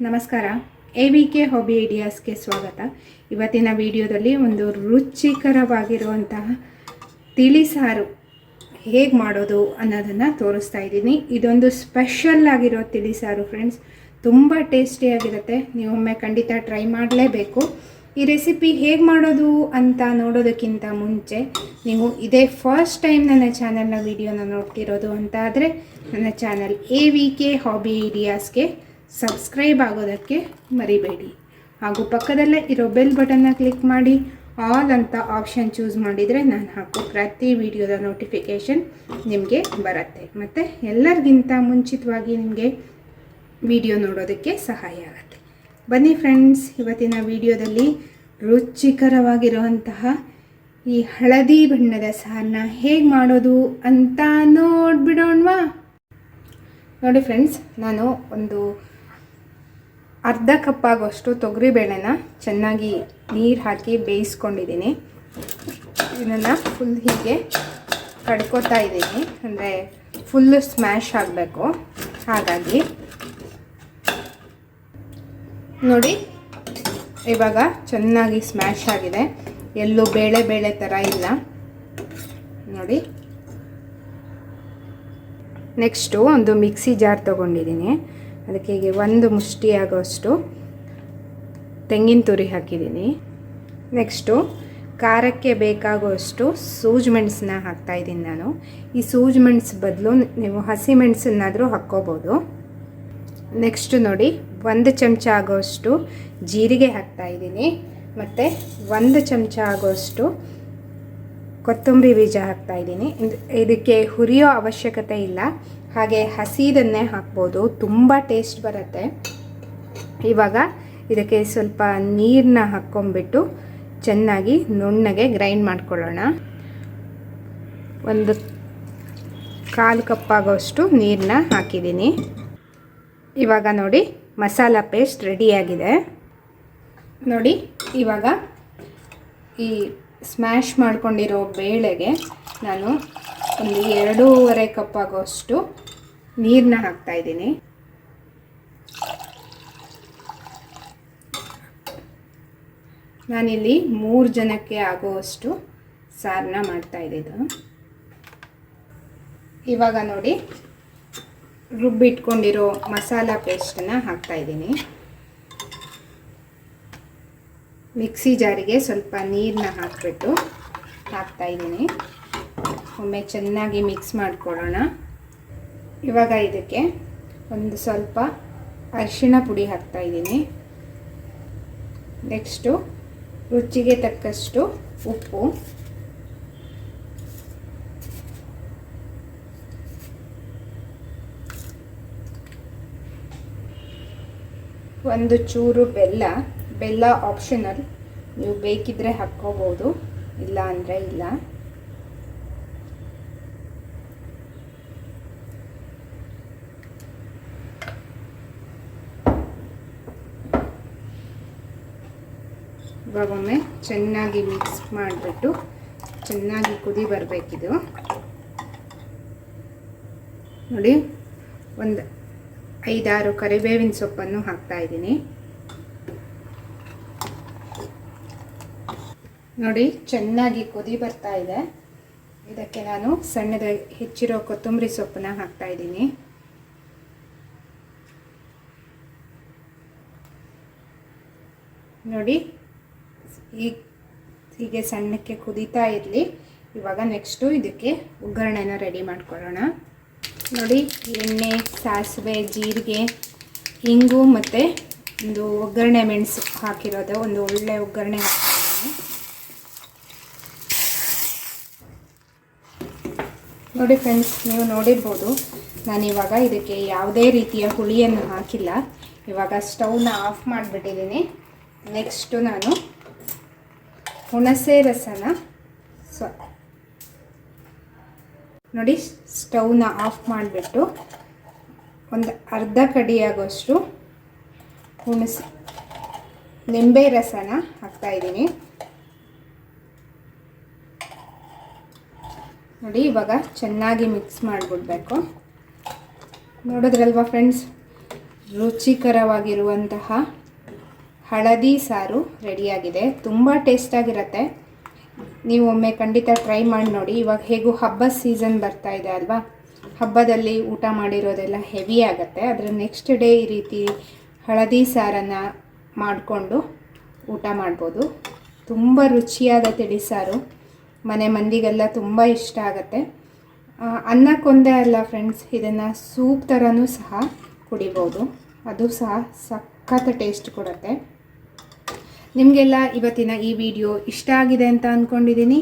ನಮಸ್ಕಾರ. A V K hobby ಐಡಿಯಾಸ್ಗೆ ಸ್ವಾಗತ. ಇವತ್ತಿನ ವಿಡಿಯೋದಲ್ಲಿ ಒಂದು ರುಚಿಕರವಾಗಿರುವಂತಹ ತಿಳಿ ಸಾರು ಹೇಗೆ ಮಾಡೋದು ಅನ್ನೋದನ್ನು ತೋರಿಸ್ತಾ ಇದ್ದೀನಿ. ಇದೊಂದು ಸ್ಪೆಷಲ್ ಆಗಿರೋ ತಿಳಿ ಸಾರು ಫ್ರೆಂಡ್ಸ್. ತುಂಬ ಟೇಸ್ಟಿಯಾಗಿರುತ್ತೆ ನೀವೊಮ್ಮೆ ಖಂಡಿತ ಟ್ರೈ ಮಾಡಲೇಬೇಕು. ಈ ರೆಸಿಪಿ ಹೇಗೆ ಮಾಡೋದು ಅಂತ ನೋಡೋದಕ್ಕಿಂತ ಮುಂಚೆ ನೀವು ಇದೇ ಫಸ್ಟ್ ಟೈಮ್ ನನ್ನ ಚಾನಲ್ನ ವಿಡಿಯೋನ ನೋಡ್ತಿರೋದು ಅಂತ ಆದರೆ ನನ್ನ channel A V K hobby ಐಡಿಯಾಸ್ಗೆ subscribe ಆಗೋದಕ್ಕೆ ಮರಿಬೇಡಿ. ಹಾಗೂ ಪಕ್ಕದಲ್ಲೇ ಇರೋ ಬೆಲ್ ಬಟನ್ನ ಕ್ಲಿಕ್ ಮಾಡಿ. ಆಲ್ ಅಂತ ಆಪ್ಷನ್ ಚೂಸ್ ಮಾಡಿದರೆ ನಾನು ಹಾಕೋ ಪ್ರತಿ ವಿಡಿಯೋದ ನೋಟಿಫಿಕೇಷನ್ ನಿಮಗೆ ಬರುತ್ತೆ. ಮತ್ತು ಎಲ್ಲರಿಗಿಂತ ಮುಂಚಿತವಾಗಿ ನಿಮಗೆ ವಿಡಿಯೋ ನೋಡೋದಕ್ಕೆ ಸಹಾಯ ಆಗುತ್ತೆ. ಬನ್ನಿ ಫ್ರೆಂಡ್ಸ್, ಇವತ್ತಿನ ವಿಡಿಯೋದಲ್ಲಿ ರುಚಿಕರವಾಗಿರುವಂತಹ ಈ ಹಳದಿ ಬಣ್ಣದ ಸಾರನ್ನ ಹೇಗೆ ಮಾಡೋದು ಅಂತ ನೋಡ್ಬಿಡೋಣವಾ? ನೋಡಿ ಫ್ರೆಂಡ್ಸ್, ನಾನು ಒಂದು ಅರ್ಧ ಕಪ್ ಆಗೋಷ್ಟು ತೊಗರಿಬೇಳೆನ ಚೆನ್ನಾಗಿ ನೀರು ಹಾಕಿ ಬೇಯಿಸ್ಕೊಂಡಿದ್ದೀನಿ. ಇದನ್ನು ಫುಲ್ ಹೀಗೆ ಕಡ್ಕೋತಾ ಇದ್ದೀನಿ. ಅಂದರೆ ಫುಲ್ಲು ಸ್ಮ್ಯಾಶ್ ಆಗಬೇಕು. ಹಾಗಾಗಿ ನೋಡಿ, ಇವಾಗ ಚೆನ್ನಾಗಿ ಸ್ಮ್ಯಾಶ್ ಆಗಿದೆ. ಎಲ್ಲೂ ಬೇಳೆ ಬೇಳೆ ಥರ ಇಲ್ಲ. ನೋಡಿ. ನೆಕ್ಸ್ಟು ಒಂದು ಮಿಕ್ಸಿ ಜಾರ್ ತೊಗೊಂಡಿದ್ದೀನಿ. ಅದಕ್ಕೆ ಹೀಗೆ ಒಂದು ಮುಷ್ಟಿ ಆಗೋಷ್ಟು ತೆಂಗಿನ ತುರಿ ಹಾಕಿದ್ದೀನಿ. ನೆಕ್ಸ್ಟು ಖಾರಕ್ಕೆ ಬೇಕಾಗುವಷ್ಟು ಸೂಜಿ ಮೆಣಸನ್ನ ಹಾಕ್ತಾಯಿದ್ದೀನಿ ನಾನು. ಈ ಸೂಜಿ ಮೆಣಸು ಬದಲು ನೀವು ಹಸಿ ಮೆಣಸನ್ನಾದರೂ ಹಾಕ್ಕೋಬೋದು. ನೆಕ್ಸ್ಟು ನೋಡಿ, ಒಂದು ಚಮಚ ಆಗೋಷ್ಟು ಜೀರಿಗೆ ಹಾಕ್ತಾಯಿದ್ದೀನಿ ಮತ್ತು ಒಂದು ಚಮಚ ಆಗೋಷ್ಟು ಕೊತ್ತಂಬರಿ ಬೀಜ ಹಾಕ್ತಾ ಇದ್ದೀನಿ. ಇದಕ್ಕೆ ಹುರಿಯೋ ಅವಶ್ಯಕತೆ ಇಲ್ಲ. ಹಾಗೆ ಹಸಿದನ್ನೇ ಹಾಕ್ಬೋದು. ತುಂಬ ಟೇಸ್ಟ್ ಬರುತ್ತೆ. ಇವಾಗ ಇದಕ್ಕೆ ಸ್ವಲ್ಪ ನೀರನ್ನ ಹಾಕ್ಕೊಂಬಿಟ್ಟು ಚೆನ್ನಾಗಿ ನುಣ್ಣಗೆ ಗ್ರೈಂಡ್ ಮಾಡ್ಕೊಳ್ಳೋಣ. ಒಂದು ಕಾಲು ಕಪ್ಪಾಗೋಷ್ಟು ನೀರನ್ನ ಹಾಕಿದ್ದೀನಿ. ಇವಾಗ ನೋಡಿ, ಮಸಾಲ ಪೇಸ್ಟ್ ರೆಡಿಯಾಗಿದೆ ನೋಡಿ, ಇವಾಗ ಈ ಸ್ಮ್ಯಾಶ್ ಮಾಡ್ಕೊಂಡಿರೋ ಬೇಳೆಗೆ ನಾನು ಒಂದು ಎರಡೂವರೆ ಕಪ್ ಆಗೋಷ್ಟು ನೀರನ್ನ ಹಾಕ್ತಾಯಿದ್ದೀನಿ ನಾನಿಲ್ಲಿ ಮೂರು ಜನಕ್ಕೆ ಆಗುವಷ್ಟು ಸಾರನ್ನ ಮಾಡ್ತಾಯಿದ್ದು ಇವಾಗ ನೋಡಿ ರುಬ್ಬಿಟ್ಕೊಂಡಿರೋ ಮಸಾಲ ಪೇಸ್ಟನ್ನು ಹಾಕ್ತಾಯಿದ್ದೀನಿ ಮಿಕ್ಸಿ ಜಾರಿಗೆ ಸ್ವಲ್ಪ ನೀರನ್ನ ಹಾಕಿಬಿಟ್ಟು ಹಾಕ್ತಾಯಿದ್ದೀನಿ ಒಮ್ಮೆ ಚೆನ್ನಾಗಿ ಮಿಕ್ಸ್ ಮಾಡ್ಕೊಳ್ಳೋಣ. ಇವಾಗ ಇದಕ್ಕೆ ಒಂದು ಸ್ವಲ್ಪ ಅರಿಶಿಣ ಪುಡಿ ಹಾಕ್ತಾಯಿದ್ದೀನಿ ನೆಕ್ಸ್ಟು ರುಚಿಗೆ ತಕ್ಕಷ್ಟು ಉಪ್ಪು. ಒಂದು ಚೂರು ಬೆಲ್ಲ. ಬೆಲ್ಲ ಆಪ್ಷನಲ್ ನೀವು ಬೇಕಿದ್ರೆ ಹಾಕ್ಕೋಬೋದು, ಇಲ್ಲ ಅಂದರೆ ಇಲ್ಲ. ಇವಾಗೊಮ್ಮೆ ಚೆನ್ನಾಗಿ ಮಿಕ್ಸ್ ಮಾಡಿಬಿಟ್ಟು ಚೆನ್ನಾಗಿ ಕುದಿ ಬರಬೇಕಿದು. ನೋಡಿ, ಒಂದು ಐದಾರು ಕರಿಬೇವಿನ ಸೊಪ್ಪನ್ನು ಹಾಕ್ತಾ ಇದ್ದೀನಿ. ನೋಡಿ, ಚೆನ್ನಾಗಿ ಕುದಿ ಬರ್ತಾ ಇದೆ. ಇದಕ್ಕೆ ನಾನು ಸಣ್ಣದ ಹೆಚ್ಚಿರೋ ಕೊತ್ತಂಬರಿ ಸೊಪ್ಪನ್ನ ಹಾಕ್ತಾ ಇದ್ದೀನಿ. ನೋಡಿ, ಈ ಹೀಗೆ ಸಣ್ಣಕ್ಕೆ ಕುದೀತಾ ಇರಲಿ. ಇವಾಗ ನೆಕ್ಸ್ಟು ಇದಕ್ಕೆ ಒಗ್ಗರಣೆನ ರೆಡಿ ಮಾಡ್ಕೊಳ್ಳೋಣ. ನೋಡಿ, ಎಣ್ಣೆ, ಸಾಸಿವೆ, ಜೀರಿಗೆ, ಇಂಗು ಮತ್ತು ಒಂದು ಒಗ್ಗರಣೆ ಮೆಣಸು ಹಾಕಿರೋದು. ಒಂದು ಒಳ್ಳೆ ಒಗ್ಗರಣೆ ಹಾಕಿದ್ದೀನಿ ನೋಡಿ ಫ್ರೆಂಡ್ಸ್ ನೀವು ನೋಡಿರ್ಬೋದು ನಾನಿವಾಗ ಇದಕ್ಕೆ ಯಾವುದೇ ರೀತಿಯ ಹುಳಿಯನ್ನು ಹಾಕಿಲ್ಲ. ಇವಾಗ ಸ್ಟವ್ನ ಆಫ್ ಮಾಡಿಬಿಟ್ಟಿದ್ದೀನಿ. ನೆಕ್ಸ್ಟು ನಾನು ಹುಣಸೆ ರಸನ ಸ್ವ ನೋಡಿ ಸ್ಟವ್ನ ಆಫ್ ಮಾಡಿಬಿಟ್ಟು ಒಂದು ಅರ್ಧ ಕಡಿಯಾಗೋಷ್ಟು ಹುಣಸೆ ನಿಂಬೆ ರಸನ ಹಾಕ್ತಾಯಿದ್ದೀನಿ ನೋಡಿ, ಇವಾಗ ಚೆನ್ನಾಗಿ ಮಿಕ್ಸ್ ಮಾಡಿಬಿಡ್ಬೇಕು ನೋಡಿದ್ರಲ್ವಾ ಫ್ರೆಂಡ್ಸ್ ರುಚಿಕರವಾಗಿರುವಂತಹ ಹಳದಿ ಸಾರು ರೆಡಿಯಾಗಿದೆ. ತುಂಬ ಟೇಸ್ಟಾಗಿರುತ್ತೆ ನೀವು ಒಮ್ಮೆ ಖಂಡಿತ ಟ್ರೈ ಮಾಡಿ ನೋಡಿ. ಇವಾಗ ಹೇಗೂ ಹಬ್ಬದ ಸೀಸನ್ ಬರ್ತಾ ಇದೆ ಅಲ್ವಾ? ಹಬ್ಬದಲ್ಲಿ ಊಟ ಮಾಡಿರೋದೆಲ್ಲ ಹೆವಿ ಆಗುತ್ತೆ. ಅದರ ನೆಕ್ಸ್ಟ್ ಡೇ ಈ ರೀತಿ ಹಳದಿ ಸಾರನ್ನು ಮಾಡಿಕೊಂಡು ಊಟ ಮಾಡ್ಬೋದು. ತುಂಬ ರುಚಿಯಾದ ತಿಳಿಸಾರು ಮನೆ ಮಂದಿಗೆಲ್ಲ ತುಂಬ ಇಷ್ಟ ಆಗುತ್ತೆ. ಅನ್ನಕ್ಕೊಂದೇ ಅಲ್ಲ ಫ್ರೆಂಡ್ಸ್ ಇದನ್ನು ಸೂಪ್ ಥರನೂ ಸಹ ಕುಡಿಬೋದು. ಅದು ಸಹ ಸಖತ್ ಟೇಸ್ಟ್ ಕೊಡುತ್ತೆ. ನಿಮಗೆಲ್ಲ ಇವತ್ತಿನ ಈ ವಿಡಿಯೋ ಇಷ್ಟ ಆಗಿದೆ ಅಂತ ಅಂದ್ಕೊಂಡಿದ್ದೀನಿ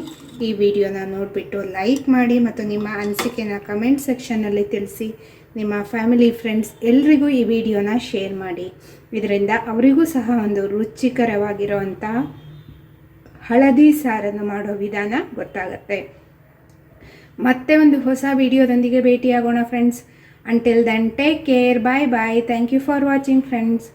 ಈ ವಿಡಿಯೋನ ನೋಡಿಬಿಟ್ಟು ಲೈಕ್ ಮಾಡಿ ಮತ್ತು ನಿಮ್ಮ ಅನಿಸಿಕೆನ ಕಮೆಂಟ್ ಸೆಕ್ಷನ್ನಲ್ಲಿ ತಿಳಿಸಿ. ನಿಮ್ಮ ಫ್ಯಾಮಿಲಿ ಫ್ರೆಂಡ್ಸ್ ಎಲ್ರಿಗೂ ಈ ವಿಡಿಯೋನ ಶೇರ್ ಮಾಡಿ. ಇದರಿಂದ ಅವರಿಗೂ ಸಹ ಒಂದು ರುಚಿಕರವಾಗಿರುವಂಥ ಹಳದಿ ಸಾರನ್ನು ಮಾಡೋ ವಿಧಾನ ಗೊತ್ತಾಗುತ್ತೆ. ಮತ್ತೆ ಒಂದು ಹೊಸ ವಿಡಿಯೋದೊಂದಿಗೆ ಭೇಟಿಯಾಗೋಣ friends until then take care bye bye thank you for watching friends